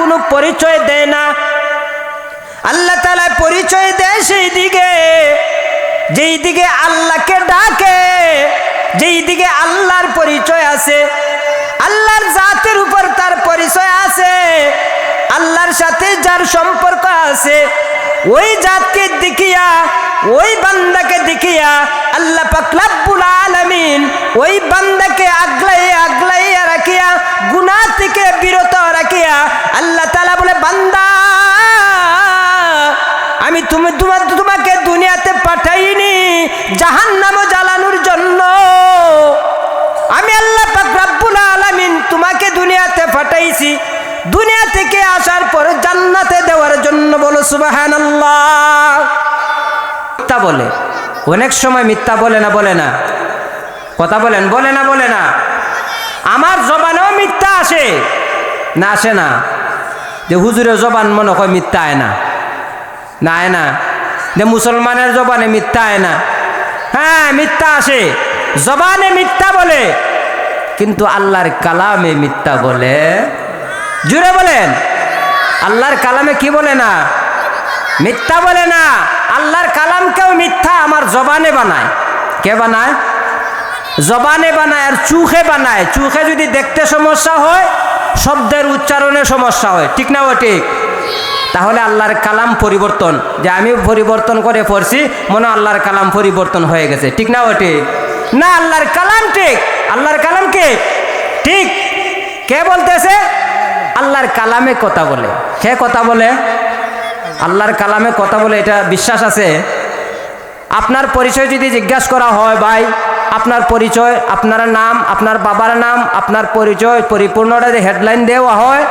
কোনো পরিচয় দেয় না। আল্লাহ তালা পরিচয় দেয় সেই দিকে। যেই দিকে আল্লাহকে ডাকে, যেই দিকে আল্লাহর পরিচয় আছে। আল্লাহর জাতের উপর তার পরিচয় আছে। আল্লাহর সাথে যার সম্পর্ক আছে, ওই জাতকে দেখিয়া, ওই বান্দাকে দেখিয়া আল্লাহ পাকলাব্বুল আলামিন ওই বান্দাকে আগলাই আগলাইয়া রাখিয়া, গুনাহ থেকে বিরত রাখিয়া আল্লাহ তালা বলে, বান্দা, আমি তুমি তোমার তোমাকে দুনিয়াতে পাঠাইনি, জাহান্নামও জ্বালানোর জন্য। আমি আল্লাহ রব্বুল আলামিন তোমাকে দুনিয়াতে পাঠাইছি। দুনিয়া থেকে আসার পর জান্নাতে দেওয়ার জন্য বলো, সুবহানাল্লাহ। মিথ্যা বলে। অনেক সময় মিথ্যা বলে না বলে না। কথা বলেন, বলে না বলে না। আমার জবানেও মিথ্যা আসে। না আসে না। যে হুজুরের জবান মনে হয় মিথ্যা আয় না। না না। যে মুসলমানের জবানে মিথ্যা আয় না। হ্যাঁ মিথ্যা আসে। জবানে মিথ্যা বলে, কিন্তু আল্লাহর কালামে মিথ্যা বলে। জুড়ে বলেন। আল্লাহর কালামে কি বলে না? মিথ্যা বলে না। আল্লাহর কালামকেও মিথ্যা আমার জবানে বানায়। কে বানায়? জবানে বানায় আর চুখে বানায়। চুখে যদি দেখতে সমস্যা হয়, শব্দের উচ্চারণে সমস্যা হয়। ঠিক না ও ঠিক? তাহলে আল্লাহর কালাম পরিবর্তন। যে আমি পরিবর্তন করে পড়ছি, মনে আল্লাহর কালাম পরিবর্তন হয়ে গেছে। ঠিক না ও ঠিক? না, আল্লাহর কালাম ঠিক। আল্লাহর কালাম কে? ঠিক। কে বলতেছে? আল্লাহর কালামে কথা বলে। কে কথা বলে? আল্লাহর কালামে কথা বলে, এটা বিশ্বাস আছে? আপনার পরিচয় যদি জিজ্ঞাসা করা হয়, ভাই আপনার পরিচয়, আপনার নাম, আপনার বাবার নাম, আপনার পরিচয় পরিপূর্ণটা যে হেডলাইন দেওয়া হয়,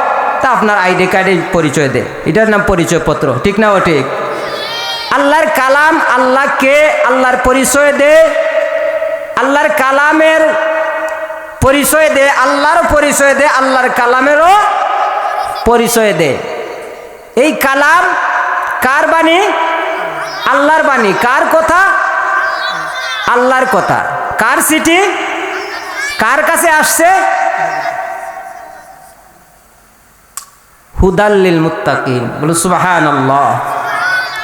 তা আপনার আইডি কার্ডে পরিচয় দেয়। এটার নাম পরিচয়পত্র, ঠিক না ও ঠিক আল্লাহর কালাম আল্লাহকে আল্লাহর পরিচয় দে আল্লাহর কালামের পরিচয় দে আল্লাহর পরিচয় দে আল্লাহর কালামেরও পরিচয় দে এই কালাম কার বাণী? আল্লাহর বাণী। কার কথা? আল্লাহর কথা। কার সিটি? কার কাছে আসছে? হুদাল্লিল মুত্তাকিন। বলো সুবাহান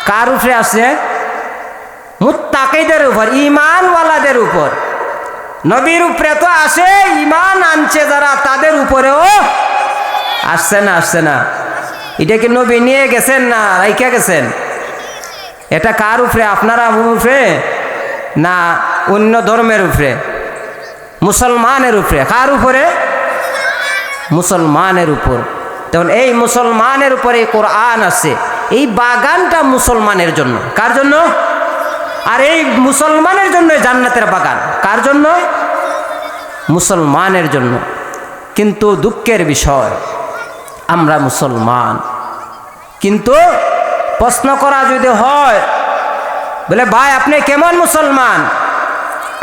কার উপরে আসছে? মুত্তাকিদের উপর ইমানওয়ালাদের উপর। নবীর উপরে তো আসে ইমান আনছে যারা, তাদের উপরেও আসছে না আসছে না। এটা কি নবী নিয়ে গেছেন না রাইকা গেছেন? এটা কার উপরে, আপনারা উপরে? না অন্য ধর্মের উপরে, মুসলমানের উপরে, কার উপরে? মুসলমানের উপর। তখন এই মুসলমানের উপরে কোরআন আছে, এই বাগানটা মুসলমানের জন্য। কার জন্য? আর এই মুসলমানের জন্য জান্নাতের বাগান। কার জন্য? মুসলমানের জন্য। কিন্তু দুঃখের বিষয়, আমরা মুসলমান। কিন্তু প্রশ্ন করা যদি হয়, বলে, ভাই, আপনি কেমন মুসলমান?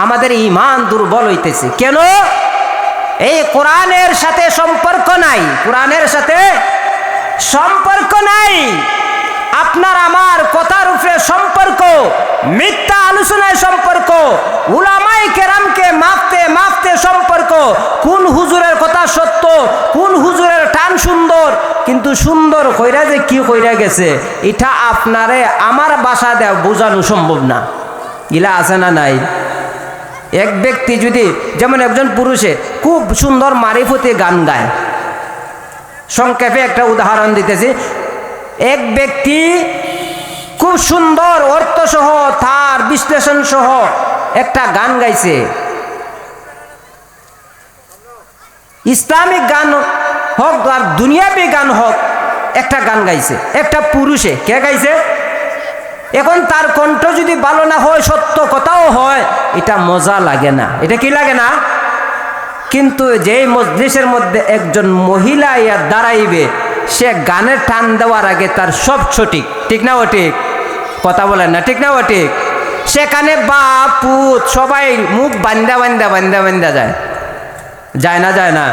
আমাদের ইমান দুর্বল হইতেছে। কেন? এই কোরআনের সাথে সম্পর্ক নাই। কোরআনের সাথে সম্পর্ক নাই। আপনার আমার কথার উপরে সম্পর্ক, মিথ্যা আলোচনায় সম্পর্ক উলামাই কেরামকে মাপতে মাপতে সম্পর্ক, কোন হুজুরের কথা সত্য, কোন হুজুরের টান সুন্দর, কিন্তু সুন্দর কইরা যে কি কইরা গেছে, এটা আপনারে আমার বাসা দেওয়া বোঝানো সম্ভব না। ইলা আছে না নাই? এক ব্যক্তি যদি যেমন একজন পুরুষে খুব সুন্দর মারিফতে গান গায়। সংক্ষেপে একটা উদাহরণ দিতেছি। এক ব্যক্তি খুব সুন্দর অর্থসহ তার বিশ্লেষণ সহ একটা গান গাইছে। ইসলামিক গান হোক আর দুনিয়াবি গান হোক, একটা গান গাইছে। একটা পুরুষে, কে গাইছে? এখন তার কণ্ঠ যদি ভালো না হয়, সত্য কথাও হয়, এটা মজা লাগে না। এটা কি লাগে না? কিন্তু যেই মজলিসের মধ্যে একজন মহিলা ইয়া দাঁড়াইবে, সে গানের টান দেওয়ার আগে তার সব সঠিক। ঠিক না ও ঠিক কথা বলেন না, ঠিক না ও ঠিক সেখানে বাপ, পুত, সবাই মুখ বান্দা বান্দা বান্দা বান্দা যায়। যায় না যায় না?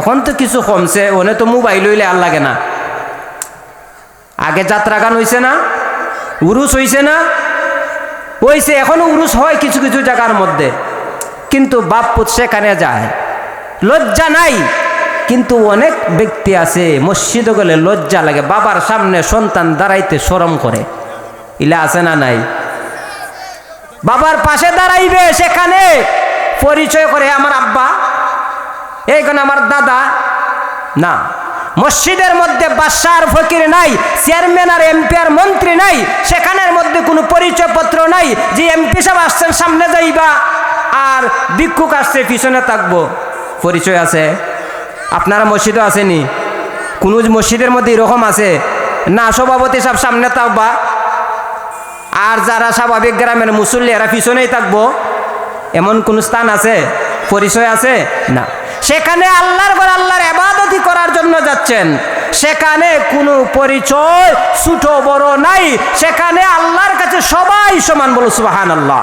এখন তো কিছু কমছে, ওনে তো মোবাইল হইলে আর লাগে না। আগে যাত্রা গান হইছে না? উরুস হইছে না? হইছে, এখনও উরুস হয় কিছু কিছু জায়গার মধ্যে। কিন্তু বাপ পুত সেখানে যায়। লজ্জা নাই, কিন্তু অনেক ব্যক্তি আছে, মসজিদে গেলে লজ্জা লাগে, বাবার সামনে সন্তান দাঁড়াইতে শরম করে। ইলা আছে না নাই? বাবার পাশে দাঁড়াইবে সেখানে। পরিচয় করে আমার আব্বা এইখানে আমার দাদা। না। মসজিদের মধ্যে বাদশাহ ফকির নাই, চেয়ারম্যান আর এমপি আর মন্ত্রী নাই, সেখানের মধ্যে কোনো পরিচয়পত্র নাই, যে এমপি সাহেব আসছেন সামনে যাইবা। আর ভিক্ষুক আসছে, পিছনে থাকব। পরিচয় আছে? আপনারা মসজিদও আসেনি? কোনো মসজিদের মধ্যে এরকম আছে? না, সভাপতি সাহেব সামনে থাকবা। আর যারা স্বাভাবিক গ্রামের মুসল্লি, এরা পিছনেই থাকব। এমন কোনো স্থান আছে? পরিচয় আছে? না। সেখানে আল্লাহর ঘর আল্লাহর এবাদতি করার জন্য যাচ্ছেন। সেখানে কোনো পরিচয় ছোট বড় নাই। সেখানে আল্লাহর কাছে সবাই সমান বলো সুবাহান আল্লাহ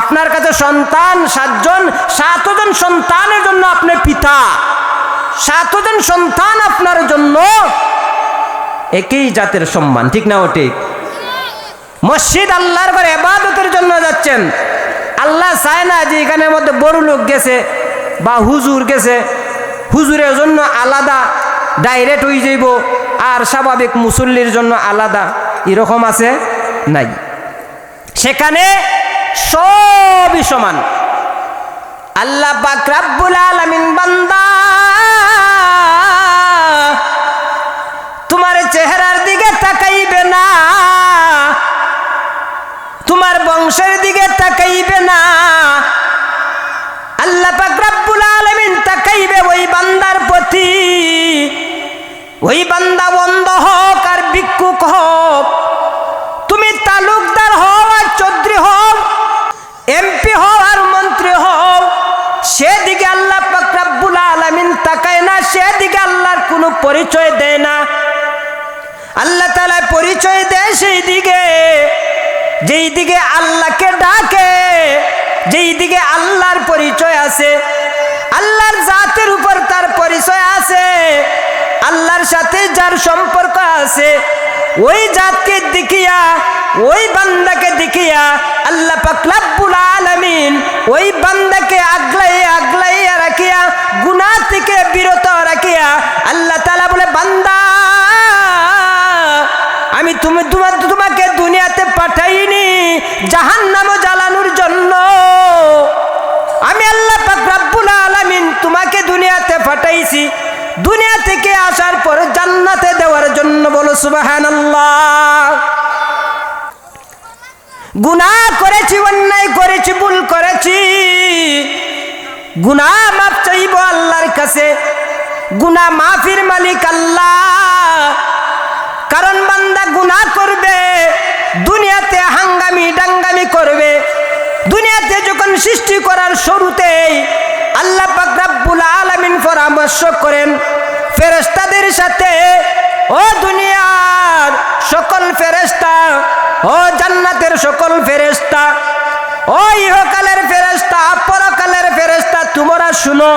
আপনার কাছে সন্তান সাতজন সাতজন সন্তানের জন্য আপনি পিতা। সাতজন সন্তান আপনার জন্য একই জাতের সম্মান, ঠিক না ও ঠিক? মসজিদ আল্লাহর ঘরে এবাদতের জন্য যাচ্ছেন। আল্লাহ চায় না যে এখানের মধ্যে বড় লোক গেছে। বা হুজুর গেছে, হুজুরের জন্য আলাদা ডাইরেক্ট হয়ে যাইব আর স্বাভাবিক মুসল্লির জন্য আলাদা, এরকম আছে নাই। সেখানে সবই সমান। আল্লাহ পাক রাব্বুল আলামিন বান্দা, তোমার চেহারার দিকে তাকাইবে না, তোমার বংশের দিকে তাকাইবে না। ওই বান্দা বন্ধ হোক আর ভিক্ষুক হোক, তুমি তালুকদার হও আর চৌধুরী হও, এমপি হও আর মন্ত্রী হও, সেদিকে আল্লাহ পাক রব্বুল আলামিন তাকায় না, সেদিকে আল্লাহর কোনো পরিচয় দেয় না। আল্লাহ তালা পরিচয় দেয় সেই দিকে, যেই দিকে আল্লাহকে ডাকে, যেই দিকে আল্লাহর পরিচয় আছে, আল্লাহর জাতের উপর তার পরিচয় আছে। আল্লাহর সাথে যার সম্পর্ক আছে, ওই জাতকে দেখিয়া, ওই বান্দাকে দেখিয়া আল্লাহ পাকলাব্বুল আলামিন ওই বান্দাকে আগলাইয়া আগলাইয়া রাখিয়া, গুনাহ থেকে বিরত রাখিয়া আল্লাহ তালা বলে, বান্দা, আমি তুমি তোমার তোমাকে দুনিয়াতে পাঠাইনি জাহান নাম জ্বালানোর জন্য। আমি আল্লাহ পাক রাব্বুল আলামিন তোমাকে দুনিয়াতে পাঠাইছি। দুনিয়া থেকে আসার পর জান্নাতে দেওয়ার জন্য বলো, সুবহানাল্লাহ। গুনাহ করেছি, অন্যায় করেছি, ভুল করেছি। গুনাহ মাপ চাইব আল্লাহর কাছে। গুনাহ মাফির মালিক আল্লাহ। কারণ বান্দা গুনাহ করবে, দুনিয়াতে হাঙ্গামি ডাঙ্গামি করবে। দুনিয়াতে যখন সৃষ্টি করার শুরুতেই আল্লাহ পাক রাব্বুল আলামিন পরামর্শ করেন, ফেরেশতাদের সাথে, ও দুনিয়ার সকল ফেরেশতা, ও জান্নাতের সকল ফেরেশতা, ও ইহকালের ফেরেশতা, পরকালের ফেরেশতা, তোমরা শুনো,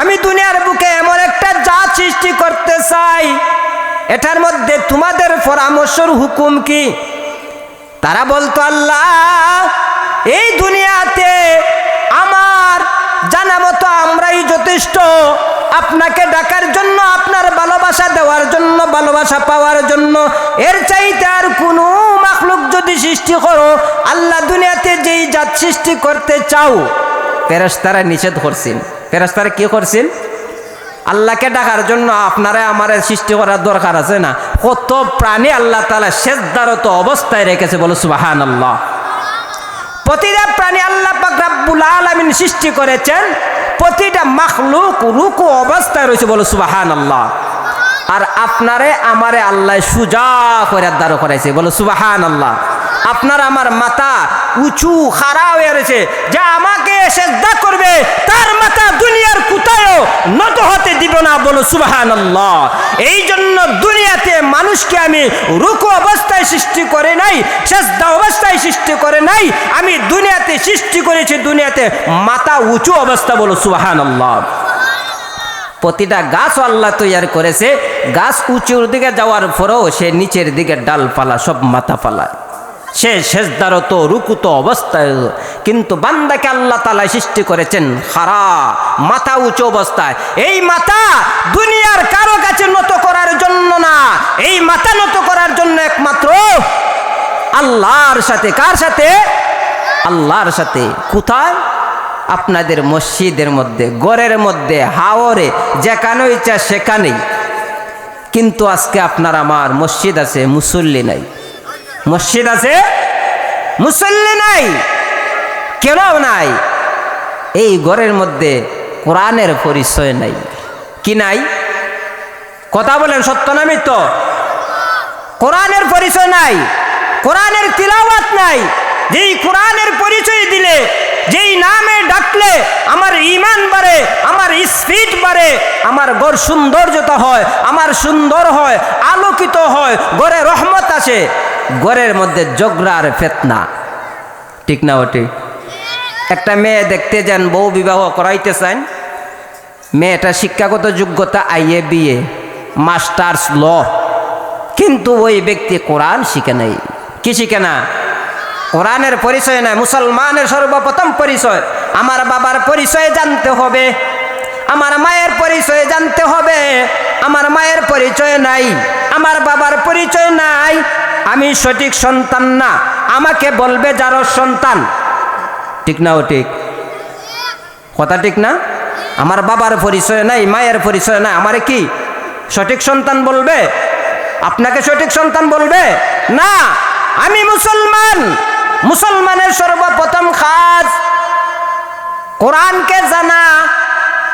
আমি দুনিয়ার বুকে এমন একটা যা সৃষ্টি করতে চাই। এটার মধ্যে তোমাদের পরামর্শর হুকুম কি? তারা বলতো, আল্লাহ, এই দুনিয়াতে জানা মতো আমরাই যথেষ্ট। আপনাকে ডাকার জন্য, আপনার ভালোবাসা দেওয়ার জন্য, ভালোবাসা পাওয়ার জন্য। এর চাইতে আর কোনো মাখলুক যদি সৃষ্টি করো, আল্লাহ দুনিয়াতে যেই জাত সৃষ্টি করতে চাও ফেরেস্তারা নিষেধ করছেন। ফেরেস্তারা কি করছেন? আল্লাহকে ডাকার জন্য আপনারা আমার সৃষ্টি করার দরকার আছে না? কত প্রাণী আল্লাহ তালা শেষদারত অবস্থায় রেখেছে বলো সুবাহান আল্লাহ প্রতিটা প্রাণী আল্লাহ পাক রাব্বুল আলামিন সৃষ্টি করেছেন। প্রতিটা মাখলুক রুকু অবস্থায় রয়েছে বলো সুবাহান আল্লাহ আর আপনারে আমারে আল্লাহ সুজা করে দাঁড় করাইছে। বলো সুবাহান আল্লাহ আপনার আমার মাথা উঁচু, খাড়া হয়ে রয়েছে। যা আমাকে সেজদা করবে, তার মাথা দুনিয়ার কোথায়ও নত হতে দিব না। বলো সুবাহান আল্লাহ এই জন্য দুনিয়াতে মানুষকে আমি রুকু অবস্থায় সৃষ্টি করে নাই, সেজদা অবস্থায় সৃষ্টি করে নাই। আমি দুনিয়াতে সৃষ্টি করেছি দুনিয়াতে মাথা উঁচু অবস্থা। বলো সুবাহান আল্লাহ প্রতিটা গাছ আল্লাহ তৈরি করেছে। গাছ উঁচুর দিকে যাওয়ার পরেও সে নিচের দিকে ডালপালা সব মাথা পালায় সে শেষদারত রুকুত অবস্থায়। কিন্তু বান্দাকে আল্লাহ তালা সৃষ্টি করেছেন হারা মাথা উঁচু অবস্থায়। এই মাথা দুনিয়ার কারও কাছে নত করার জন্য না। এই মাথা নত করার জন্য একমাত্র আল্লাহর সাথে। কার সাথে? আল্লাহর সাথে। কোথায়? আপনাদের মসজিদের মধ্যে গড়ের মধ্যে, হাওরে যেখানে ইচ্ছা সেখানেই। কিন্তু আজকে আপনার আমার মসজিদ আছে মুসল্লি নাই। মসজিদ আছে মুসল্লি নাই কেন নাই। এই ঘরের মধ্যে কোরআনের পরিচয় নাই। কি নাই? কথা বলেন, সত্য না মিথ্য? কোরআনের পরিচয় নাই, কোরআনের তিলাওয়াত নাই। যেই কোরআনের পরিচয় দিলে যেই নামে ডাকলে আমার ইমান বাড়ে, আমার স্পিড বাড়ে, আমার গড় সৌন্দর্যতা হয়, আমার সুন্দর হয়, আলোকিত হয় গড়ে রহমত আসে। গড়ের মধ্যে জগরার ফেতনা। ঠিক না ওটি একটা মেয়ে দেখতে যান, বউ বিবাহ করাইতে চান। মেয়েটা শিক্ষাগত যোগ্যতা, আইএ, বিএ, মাস্টার্স ল। কিন্তু ওই ব্যক্তি কোরআন শিখে নাই। কি শিখে না? কোরআনের পরিচয় নাই মুসলমানের সর্বপ্রথম পরিচয়। আমার বাবার পরিচয় জানতে হবে, আমার মায়ের পরিচয় জানতে হবে, আমার মায়ের পরিচয় নাই, আমার বাবার পরিচয় নাই। আমি সঠিক সন্তান না, আমাকে বলবে যারও সন্তান। ঠিক না ও ঠিক? কথা ঠিক না? আমার বাবার পরিচয় নাই, মায়ের পরিচয় নাই, আমারে কি সঠিক সন্তান বলবে? আপনাকে সঠিক সন্তান বলবে? না, আমি মুসলমান। মুসলমানের সর্বপ্রথম কাজ কোরআনকে জানা।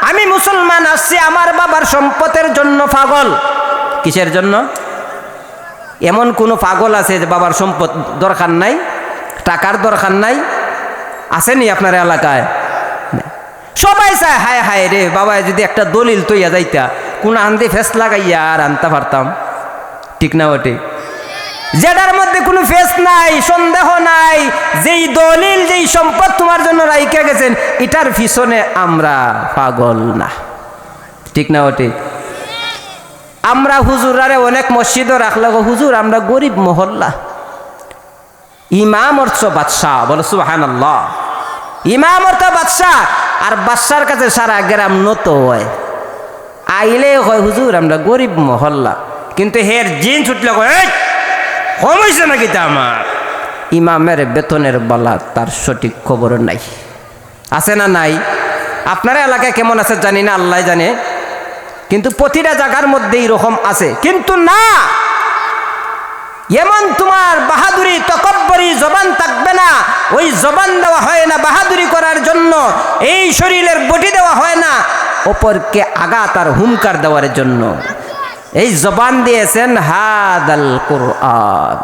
আমি মুসলমান আসছি, আমার বাবার সম্পদের জন্য পাগল। কিসের জন্য? এমন কোনো পাগল আছে যে বাবার সম্পদ দরকার নাই, টাকার দরকার নাই। আসেনি আপনার এলাকায়? সবাই চায়, হায় হায় রে বাবা যদি একটা দলিল তৈয়া যাইতা, কোন আন্দি ফেস লাগাইয়া আর আনতে পারতাম। ঠিক না ওটি যেটার মধ্যে কোনো ফেস নাই সন্দেহ নাই যেই দলিল যেই সম্পদ তোমার জন্য রাইকে গেছেন এটার পিছনে আমরা পাগল না। ঠিক না ওটি আমরা হুজুরারে অনেক মসজিদও রাখলে গো, হুজুর আমরা গরিব মহল্লা। ইমাম অর্থ বাদশাহ বলো আল্লাহ ইমাম অর্থ বাদশাহ আর বাদশার কাছে সারা গ্রাম নত হয়। আইলে হয় হুজুর আমরা গরিব মহল্লা। কিন্তু হের জিন ছুটলে কয় "এই, কম হয়েছে নাকি তা আমার? ইমামের বেতনের বলা তার সঠিক খবর নাই। আছে না নাই? আপনার এলাকায় কেমন আছে জানি না, আল্লাহ জানে। কিন্তু প্রতিটা জায়গার মধ্যে এরকম আছে। কিন্তু না! এমন তোমার বাহাদুরি, তকব্বরি জবান থাকবে না। ওই জবান দেওয়া হয় না বাহাদুরি করার জন্য। এই শরীরের বটি দেওয়া হয় না। অপরকে আঘাত আর হুমকার দেওয়ার জন্য। এই জবান দিয়েছেন, হাদাল কোরআন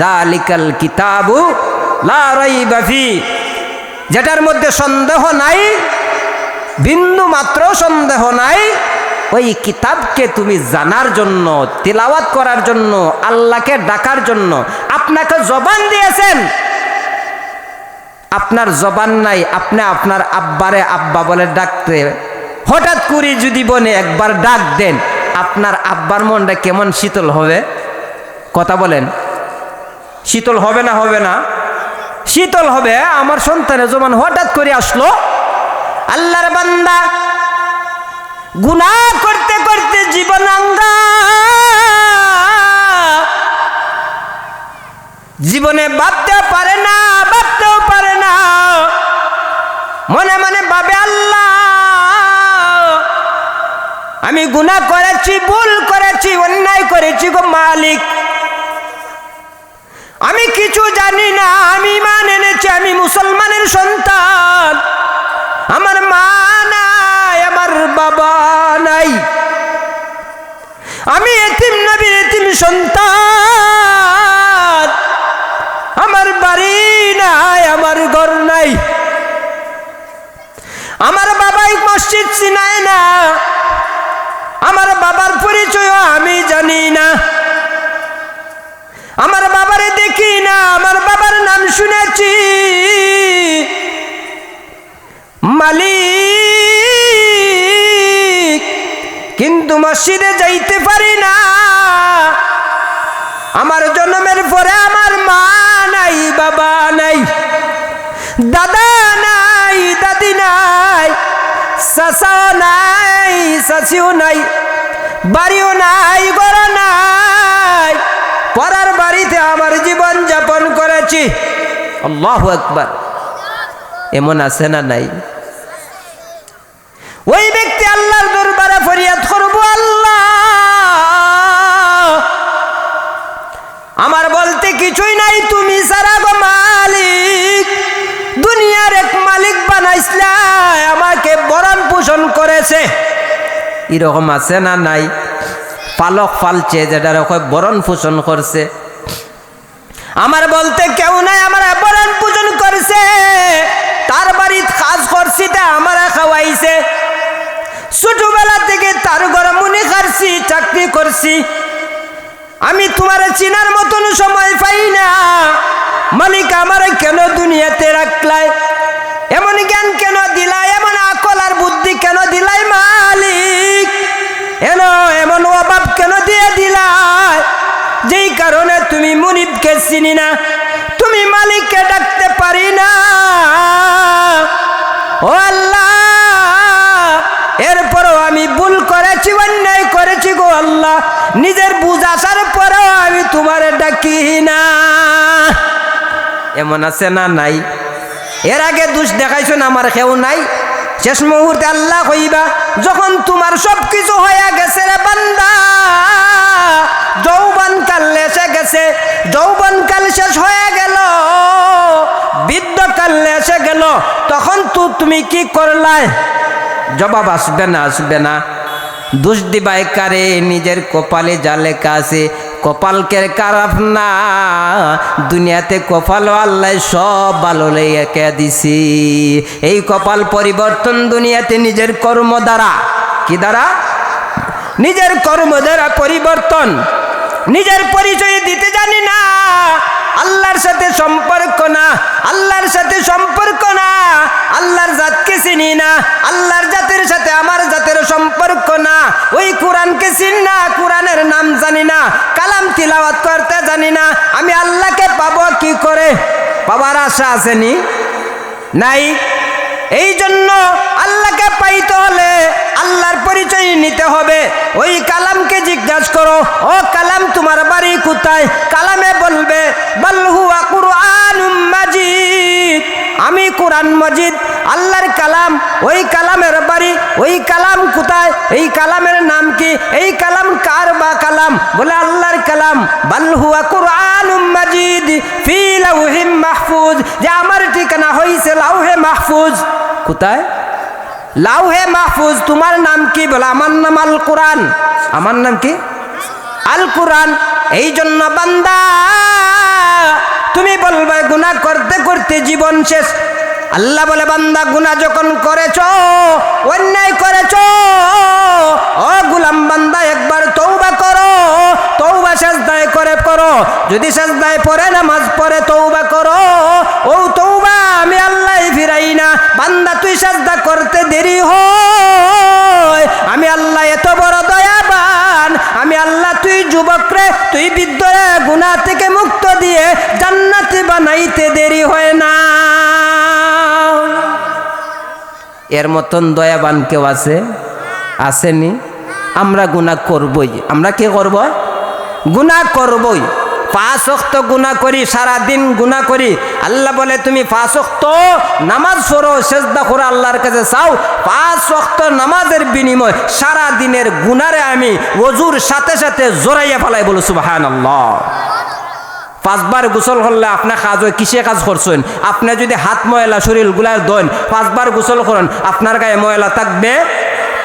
জালিকাল কিতাবু লা রাইবা ফি যেটার মধ্যে সন্দেহ নাই, বিন্দু মাত্র সন্দেহ নাই, ওই কিতাবকে তুমি জানার জন্য, তিলাওয়াত করার জন্য, আল্লাহকে ডাকার জন্য, আপনাকে জবান দিয়েছেন। আপনার জবান নাই, আপনি আপনার আব্বারে আব্বা বলে ডাকতে, হঠাৎ করে যদি বনে একবার ডাক দেন আপনার আব্বার মনটা কেমন শীতল হবে? কথা বলেন। শীতল হবে না হবে না? শীতল হবে। আমার সন্তানের জমান হঠাৎ করে আসলো, আল্লাহর বান্দা গুনাহ করতে করতে জীবনাঙ্গা জীবনে ভাবতে পারে না, ভাবতেও পারে না। মনে মনে ভাবে আল্লাহ আমি গুনাহ করেছি, ভুল করেছি, অন্যায় করেছি গো মালিক। আমি কিছু জানি না, আমি মান এনেছি, আমি মুসলমানের সন্তান। আমার মা নাই, আমার বাবা নাই। আমি এতিম নবীর এতিম সন্তান। আমার বাড়ি নাই, আমার ঘর নাই। আমার বাবাই মসজিদ চিনায় না। আমার বাবার পরিচয় আমি জানি না। আমার বাবারে দেখি না, আমার বাবার নাম শুনেছি। মালিক, কিন্তু মসজিদে যাইতে পারি না। আমার জন্মের পরে আমার মা নাই, বাবা নাই, দাদা নাই, দাদি নাই চাচাও নাই। চাচিও নাই, বাড়িও নাই ঘর নাই। পরার বাড়িতে আমার জীবন যাপন করেছি। আল্লাহ একবার এমন আছে না নাই? ওই ব্যক্তি আল্লাহর দরবারে ফরিয়াদ করব, আল্লাহ। আমার বলতে কিছুই নাই, তুমি সারা গো মালিক। দুনিয়ার এক মালিক বানাইসলা আমাকে বরণ পোষণ করেছে। এরকম আছে না নাই? পালক ফালছে যেটা রকম বরণ পোষণ করছে। আমার বলতে কেউ নাই, আমার বরণ পোষণ করছে। তার বাড়ির কাজ করছি, তা আমার খাওয়াইছে। ছোটবেলা থেকে তার ঘরে মুনি খারছি চাকরি করছি। আমি তোমার চিনার মতন সময় পাই না। মালিক আমার কেন দুনিয়াতে রাখলাই এমন জ্ঞান কেন দিলাই এমন আকল আর বুদ্ধি কেন দিলাই মালিক? এন এমন অভাব কেন দিয়ে দিলাই যেই কারণে তুমি মুনিবকে চিনি না, তুমি মালিককে ডাকতে পারি না। ও আল্লাহ, এরপরও আমি ভুল করেছি, অন্যায় করেছি গো আল্লাহ। নিজের বুঝ আসার পরেও আমি তোমার ডাকি না। এমন আছে না নাই? এর আগে দুষ দেখাইছো না, আমার কেউ নাই? শেষ মুহূর্তে আল্লাহ হইবা যখন তোমার সব কিছু হয়ে গেছে রে বান্দা, যৌবন কাল এসে গেছে, যৌবন কাল শেষ হয়ে গেল বৃদ্ধকাল এসে গেল, তখন তো তুমি কি করলাই? জবাব আসবে না আসবে না। দোষ দিবাই কারে, নিজের কপালে যা আছে কপালকে খারাপ না, দুনিয়াতে কপাল আল্লাহ সব ভালো লেগে দিছি। এই কপাল পরিবর্তন দুনিয়াতে নিজের কর্ম দ্বারা। কি দ্বারা? নিজের কর্ম দ্বারা পরিবর্তন। নিজের পরিচয় দিতে জানি না আল্লাহর সাথে সম্পর্ক না, আল্লাহর সাথে সম্পর্ক না, আল্লাহর জাতকে চিনি না, আল্লাহর জাতের সাথে আমার জাতের সম্পর্ক না। ওই কোরআনকে চিনি না, কোরআনের নাম জানি না, কালাম তিলাওয়াত করতে জানি না। আমি আল্লাহকে পাবো কি করে? পাবার আশা আসেনি? নাই। এই জন্য আল্লাহকে পাইতে হলে আল্লাহর পরিচয় নিতে হবে। ওই কালামকে জিজ্ঞাসা করো, ও কালাম, তোমার বাড়ি কোথায়? মজিদ আল্লাহর কালাম, ওই কালামের বাড়ি, ওই কালাম কোথায়, এই কালামের নাম কি, এই কালাম কার বা কালাম? বলে আল্লাহর কালাম বালহুয়া কুরআন মাজিদ, ফি মাহফুজ, যে আমার ঠিকানা হইছে লাউহে মাহফুজ। কোথায়? লাউহে মাহফুজ, তোমার নাম কি? বলে, আমার নাম আল কোরআন। আমার নাম কি? আল কোরআন। এই জন্য বান্দা, তুমি বলবে, গুনাহ করতে করতে জীবন শেষ। আল্লাহ বলে, বান্দা, গুনাহ যখন করেছ, অন্যায় করেছ, ও গুলাম বান্দা, একবার তৌবা করো তৌবা সেজদায় করে করো যদি সেজদায় পড়ে, নামাজ পড়ে তৌবা করো। ও তৌবা আমি আল্লাহ ফিরাই না। বান্দা, তুই সেজদা করতে দেরি হয়। আমি আল্লাহ এত বড় দয়াবান। আমি আল্লাহ, তুই যুবক রে, তুই বৃদ্ধ রে গুণা থেকে মুক্ত দিয়ে জান্নাতি বানাইতে দেরি হয় এর মতন দয়াবান কেউ আছে? আসেনি? আমরা গুণা করবই। আমরা কি করব? গুণা করবই। পাঁচ অক্ত গুণা করি, সারাদিন গুণা করি। আল্লাহ বলে, তুমি পাঁচ অক্ত নামাজ পড়ো, সেজদা করো, আল্লাহর কাছে চাও। পাঁচ অক্ত নামাজের বিনিময় সারা দিনের গুনারে আমি অজুর সাথে সাথে জোরাইয়া ফেলাই বলো সুবাহান আল্লাহ পাঁচবার গোসল করলে আপনার কাজ হয়, কিসে কাজ করছেন? আপনি যদি হাত ময়লা, শরীরগুলার দন পাঁচবার গোসল করেন, আপনার গায়ে ময়লা থাকবে?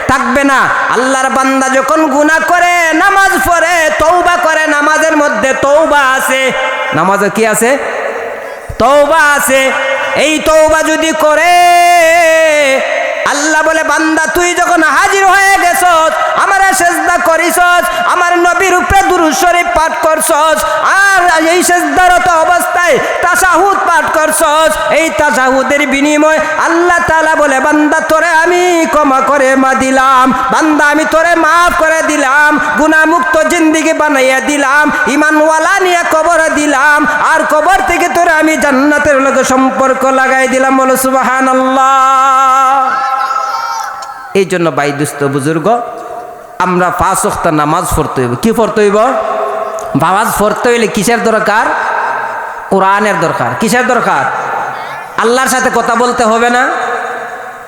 থাকবে না। আল্লাহর বান্দা যখন গুনাহ করে, নামাজ পড়ে তৌবা করে, নামাজের মধ্যে তৌবা আছে। নামাজে কি আছে? তৌবা আছে। এই তৌবা যদি করে আল্লাহ বলে, বান্দা, তুই যখন হাজির হয়ে গেছ আমার সেজদা করিছস, আমার নবীর উপরে দুরুদ শরীফ পাঠ করছস, আর এই সেজদারত অবস্থায় তাসাহুদ পাঠ করছস, এই তাসাহুদের বিনিময় আল্লাহ তালা বলে, বান্দা, তোরে আমি ক্ষমা করে মা দিলাম, বান্দা, আমি তোরে মাফ করে দিলাম গুণামুক্ত জিন্দিগি বানাইয়া দিলাম ইমানওয়ালা নিয়ে কবর দিলাম, আর কবর থেকে তোরে আমি জান্নাতের লোক সম্পর্ক লাগাই দিলাম, বলো সুবাহান এই জন্য বাই দুস্থ বুজুর্গ, আমরা পাঁচ অক্ত নামাজ পড়তে হইব। কী পড়তে হইব? নামাজ পড়তে হইলে কিসের দরকার? কোরআনের দরকার। কিসের দরকার? আল্লাহর সাথে কথা বলতে হবে না।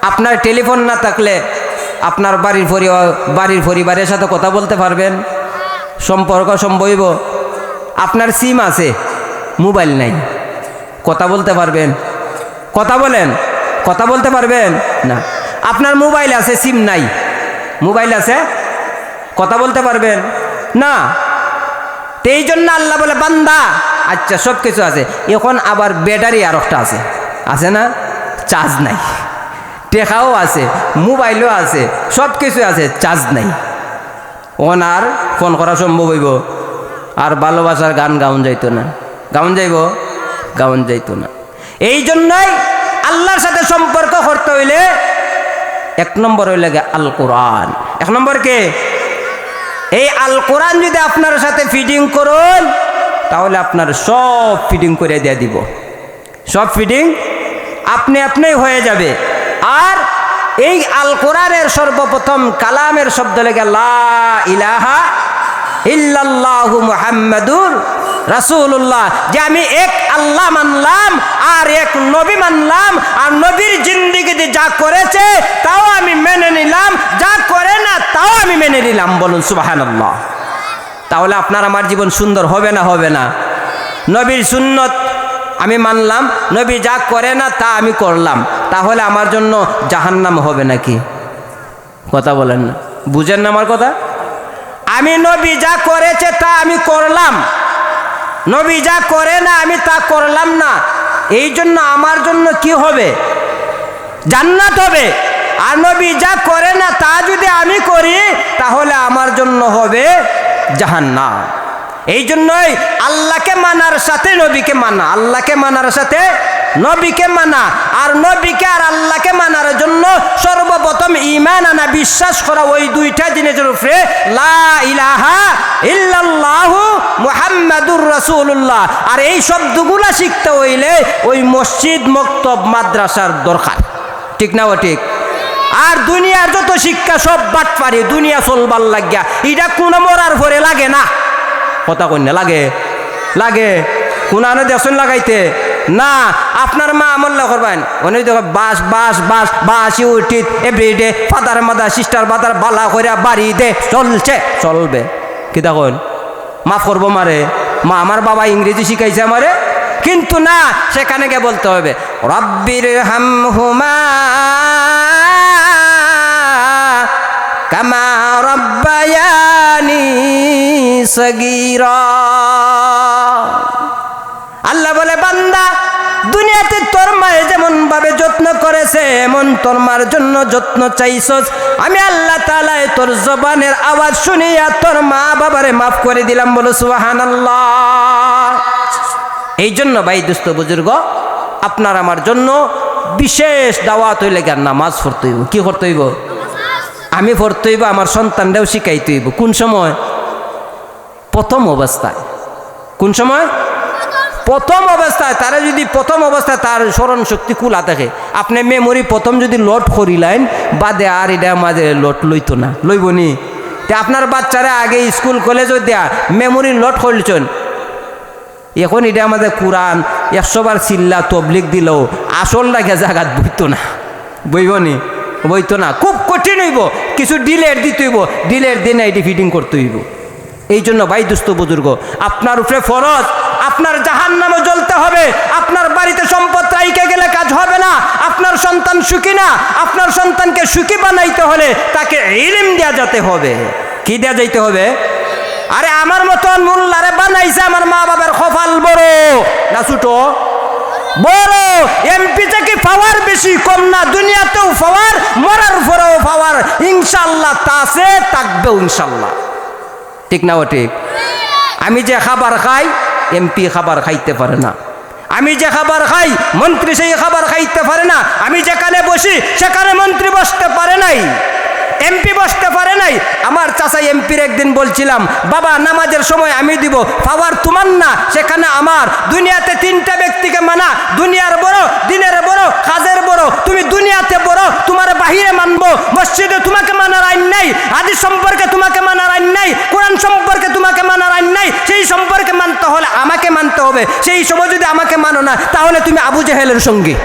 আপনার টেলিফোন না থাকলে আপনার বাড়ির পরিবার বাড়ির পরিবারের সাথে কথা বলতে পারবেন। সম্পর্ক সম্ভব। আপনার সিম আছে, মোবাইল নাই। কথা বলতে পারবেন। কথা বলেন, কথা বলতে পারবেন? না। আপনার মোবাইল আছে সিম নাই। মোবাইল আছে? কথা বলতে পারবেন? না। এই জন্য আল্লাহ বলে, বান্দা! আচ্ছা সব কিছু আছে। এখন আবার ব্যাটারি আর একটা আছে। আছে না? চার্জ নাই। টেকাও আছে, মোবাইলও আছে সব কিছু আছে, চার্জ নাই। ওন আর ফোন করা সম্ভব হইব। আর ভালোবাসার গান গাউন যাইতো না। গাউন যাইব? গাউন যাইতো না। এই জন্যই আল্লাহর সাথে সম্পর্ক করতে হইলে এক নম্বর হইলে গে আল কোরআন এক নম্বর কে? এই আল কোরআন যদি আপনার সাথে ফিডিং করুন, তাহলে আপনার সব ফিডিং করে দিয়ে দিব। সব ফিডিং আপনি আপনি হয়ে যাবে। আর এই আল কোরআনের সর্বপ্রথম কালামের শব্দ লেগে লা ইলাহা ইল্লাল্লাহু মুহাম্মাদুর রাসূলুল্লাহ। যে আমি এক আল্লাহ মানলাম আর এক নবী মানলাম, আর নবীর জিন্দিগিতে যা করেছে তাও আমি মেনে নিলাম, যা করে না তাও আমি মেনে নিলাম, বলুন সুবহানাল্লাহ। তাহলে আপনার আমার জীবন সুন্দর হবে না হবে না? নবীর সুন্নত আমি মানলাম, নবী যা করে না তা আমি করলাম, তাহলে আমার জন্য জাহান্নাম হবে নাকি? কথা বলেন না। বুঝেন না আমার কথা? আমি নবী যা করেছে তা আমি করলাম। নবী যা করে না আমি তা করলাম না। এই জন্য আমার জন্য কি হবে? জান্নাত হবে। আর নবী যা করে না তা যদি আমি করি, তাহলে আমার জন্য হবে জাহান্নাম। এই জন্যই আল্লাহকে মানার সাথে নবীকে মানা। আল্লাহকে মানার সাথে নবীকে মানা আর নবীকে আর আল্লাহকে মানার জন্য সর্বপ্রথম ইমান আনা, বিশ্বাস করা ওই দুইটা জিনিসের উপরে লা মুহাম্মাদুর রাসূলুল্লাহ। আর এই শব্দগুলা শিখতে হইলে ওই মসজিদ, মক্তব, মাদ্রাসার দরকার। ঠিক না ও ঠিক? আর দুনিয়ার যত শিক্ষা সব বাট পারি দুনিয়া চলবার লাগিয়া। এটা কোনো মরার পরে লাগে না। কথা কন্যা লাগে। লাগে। কোনানো দেশন লাগাইতে। না, আপনার মা আমল্লা করবেন। অনেক দেখো বাস বাস বাস, বাসি উঠিত everyday father, mother sister brother বালা করে বাড়ি দে চলছে। চলবে। কি দেখুন? মাফ করব মারে। মা আমার বাবা ইংরেজি শিখাইছে আমারে। কিন্তু না, সেখানে গিয়ে বলতে হবে, রব্বির হাম হুমা কামা রব্বায়ানি সগীরা। আল্লাহ বলে, বান্দা দুনিয়াতে তোর মায়ে যেমন ভাবে যত্ন করেছে, এমন তোর মার জন্য যত্ন চাইছস। আমি আল্লাহ তালায় তোর জবানের আওয়াজ শুনিয়া তোর মা বাবারে মাফ করে দিলাম, বলো সুবাহান এই জন্য ভাই দুস্থ বুজুর্গ, আপনার আমার জন্য বিশেষ দাওয়াত হইলে জ্ঞান নামাজ পড়তে হইব। কি করতে হইব? আমি পড়তে হইব, আমার সন্তানরাও শিখাইতে হইব। কোন সময়? প্রথম অবস্থায়। কোন সময়? প্রথম অবস্থায়, তারা যদি প্রথম অবস্থায় তার স্মরণ শক্তি কুলা থাকে আপনি মেমোরি প্রথম যদি লোড করিলেন, বাদে আর এটা মাঝে লোড লইতো না, লইব নি। তে আপনার বাচ্চারা আগে স্কুল কলেজও দেয়া মেমোরি লোড করলছেন এখন এটা আমাদের কোরআন, একশোবার চিল্লা তবলিক দিলেও আসল লাগে জাগাত বইতো না, বইব নি, বইতো না, খুব কঠিন হইব, কিছু ডিলের দিতে হইব ডিলের দিনে এটি ফিটিং করতে হইব। এই জন্য ভাই দুস্থ বুজুর্গ, আপনার উপরে ফরজ, আপনার জাহান নামে জ্বলতে হবে, আপনার বাড়িতে সম্পদ রাইকে গেলে কাজ হবে না, আপনার সন্তান সুখী না, আপনার সন্তানকে সুখী বানাইতে হলে তাকে ইলিম দেওয়া যেতে হবে। কি দেওয়া যাইতে হবে? আরে আমার মতন মোল্লারে বানাইছে আমার মা বাবার কপাল বড়, না ছুটো? বড়। এমপি থেকে পাওয়ার বেশি কম না? দুনিয়াতেও পাওয়ার মরার পরেও পাওয়ার ইনশাল্লাহ তা আছে, থাকবেও ইনশাল্লাহ ঠিক না ও ঠিক? আমি যে খাবার খাই এমপি খাবার খাইতে পারে না। আমি যে খাবার খাই, মন্ত্রী সেই খাবার খাইতে পারে না। আমি যেখানে বসি, সেখানে মন্ত্রী বসতে পারে নাই। এমপি বসতে পারে নাই। আমার চাচা এমপির একদিন বলছিলাম, বাবা, নামাজের সময় আমি দিব, পাওয়ার তোমার না, সেখানে আমার। দুনিয়াতে তিনটা ব্যক্তিকে মানা, দুনিয়ার বড়, দিনের বড়, কাজের বড়। তুমি দুনিয়াতে বড়, তোমার বাহিরে মানবো। মসজিদে তোমাকে মানার আইন নাই, হাদিস সম্পর্কে তোমাকে মানার আইন নাই, কোরআন সম্পর্কে তোমাকে মানার আইন নাই। সেই সম্পর্কে মানতে হলে আমাকে মানতে হবে। সেই সময় যদি আমাকে মানো না, তাহলে তুমি আবু জেহেলের সঙ্গী।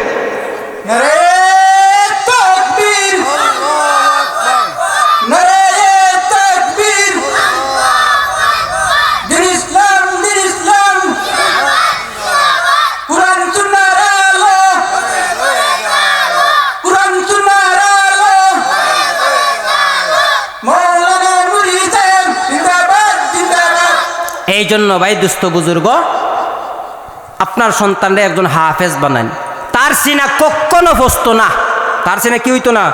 এই জন্য ভাই দুস্থ বুজুর্গ, আপনার সন্তানরা একজন হাফেজ বানান। তার সিনা কখনো ফসতো না। তার সিনা কি হইতো না?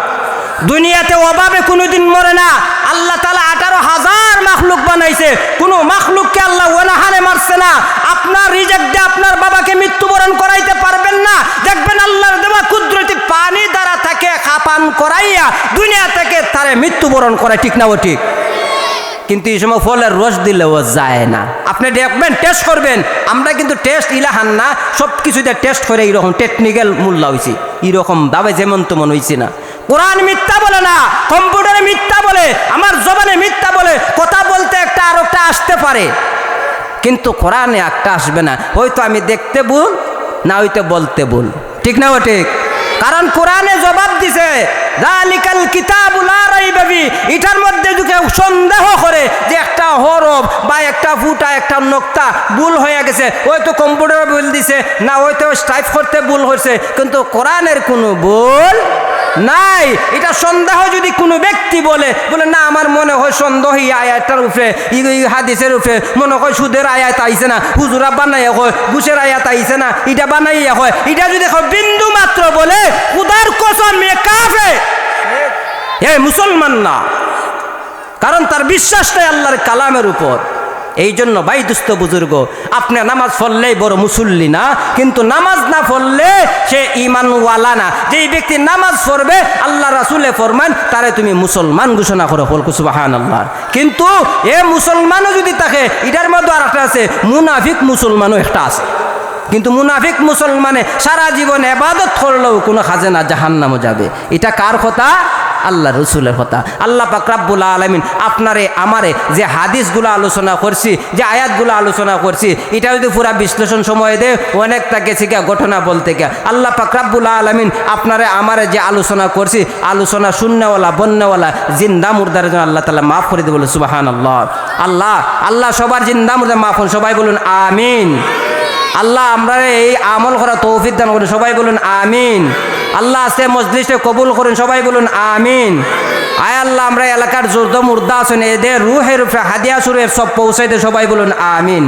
দুনিয়াতে অভাবে কোনোদিন মরে না। আল্লাহ তালা আঠারো হাজার মাখলুক বানাইছে। কোনো মাখলুককে আল্লাহ ওনাহানে মারছে না। আপনার রিজেক্ট দিয়ে আপনার বাবাকে মৃত্যুবরণ করাইতে পারবেন না। দেখবেন আল্লাহর দেওয়া কুদরতি পানি দ্বারা তাকে খাপান করাইয়া দুনিয়া থেকে তারে মৃত্যুবরণ করে ঠিক না ও ঠিক। কিন্তু এই সময় ফলের রস দিলেও যায় না। আপনি দেখবেন টেস্ট করবেন। আমরা কিন্তু টেস্ট ইলাহান না সব কিছুতে টেস্ট করে এইরকম টেকনিক্যাল মূল্য হয়েছি এইরকম দাবে যেমন তেমন হয়েছে না। কোরআন মিথ্যা বলে না, কম্পিউটারে মিথ্যা বলে, আমার জবানে মিথ্যা বলে, কথা বলতে একটা আর একটা আসতে পারে। কিন্তু কোরআনে একটা আসবে না, হয়তো আমি দেখতে ভুল, না হয়তো বলতে ভুল। ঠিক না ও ঠিক? কারণ কোরআনে জবাব দিছে এটার মধ্যে যদি কেউ সন্দেহ করে যে একটা হরফ বা একটা ফুটা, একটা নোক্তা ভুল হয়ে গেছে, ওই তো কম্পিউটার ভুল দিছে, না, ওই তো টাইপ করতে ভুল হয়েছে, কিন্তু কোরআনের কোনো ভুল নাই। এটা সন্দেহ যদি কোনো ব্যক্তি বলে বলে, না, আমার মনে হয় সন্দেহ আয়াতটার উপরে হাদিসের উপরে। মনে হয় সুদের আয়াত আইছে না, হুজুরা বানাইয়া হয় বুসের আয়াত আইছে না, এটা বানাইয়া হয় এটা যদি বিন্দু মাত্র বলে উদার কসম কাফে এ মুসলমান না। কারণ তার বিশ্বাসটাই আল্লাহর কালামের উপর। এই জন্য ভাই দুস্থ বুজুর্গ, আপনি নামাজ পড়লেই বড় মুসল্লি না, কিন্তু নামাজ না পড়লে সে ইমানওয়ালা না। যেই ব্যক্তি নামাজ পড়বে, আল্লাহ রাসুলে ফরমান, তারে তুমি মুসলমান ঘোষণা করো ফলকুসুবাহান আল্লাহ কিন্তু এ মুসলমানও যদি থাকে, এটার মধ্যে আর একটা আছে, মুনাফিক মুসলমানও একটা আছে। কিন্তু মুনাফিক মুসলমানে সারা জীবন এবাদত করলেও কোনো খাজেনা জাহান্নামও যাবে। এটা কার কথা? আল্লাহ রসুলের কথা। আল্লাহ পাকরাবুল আলমিন আপনারে, আমারে যে হাদিসগুলো আলোচনা করছি, যে আয়াতগুলো আলোচনা করছি, এটা যদি পুরা বিশ্লেষণ সময় দে অনেক তাকে শিখা ঘটনা বলতে গে আল্লাহ পাকরাবুল আলমিন আপনারে, আমারে যে আলোচনা করছি, আলোচনা শূন্যওয়ালা, বন্যওয়ালা, জিন্দা মুর্দার জন্য আল্লাহ তালা মাফ করে দেবো সুবাহান আল্লাহ আল্লাহ আল্লাহ সবার জিন্দা মুর্দা মাফ সবাই বলুন আমিন। আল্লাহ, আমরা এই আমল করা তৌফিক দান করুন, সবাই বলুন আমিন। আল্লাহ আজকে মজলিসে কবুল করুন, সবাই বলুন আমিন। আয় আল্লাহ, আমরা এলাকার জোরদ মুর্দা আছেন, এদের রুহের হাদিয়া সুরে সব পৌঁছাইতে সবাই বলুন আমিন।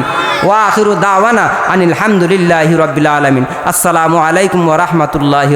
ওয়া আখিরু দাওয়ানা আনিল হামদুলিল্লাহি রাব্বিল আলামিন। আসসালামু আলাইকুম ওয়া রাহমাতুল্লাহি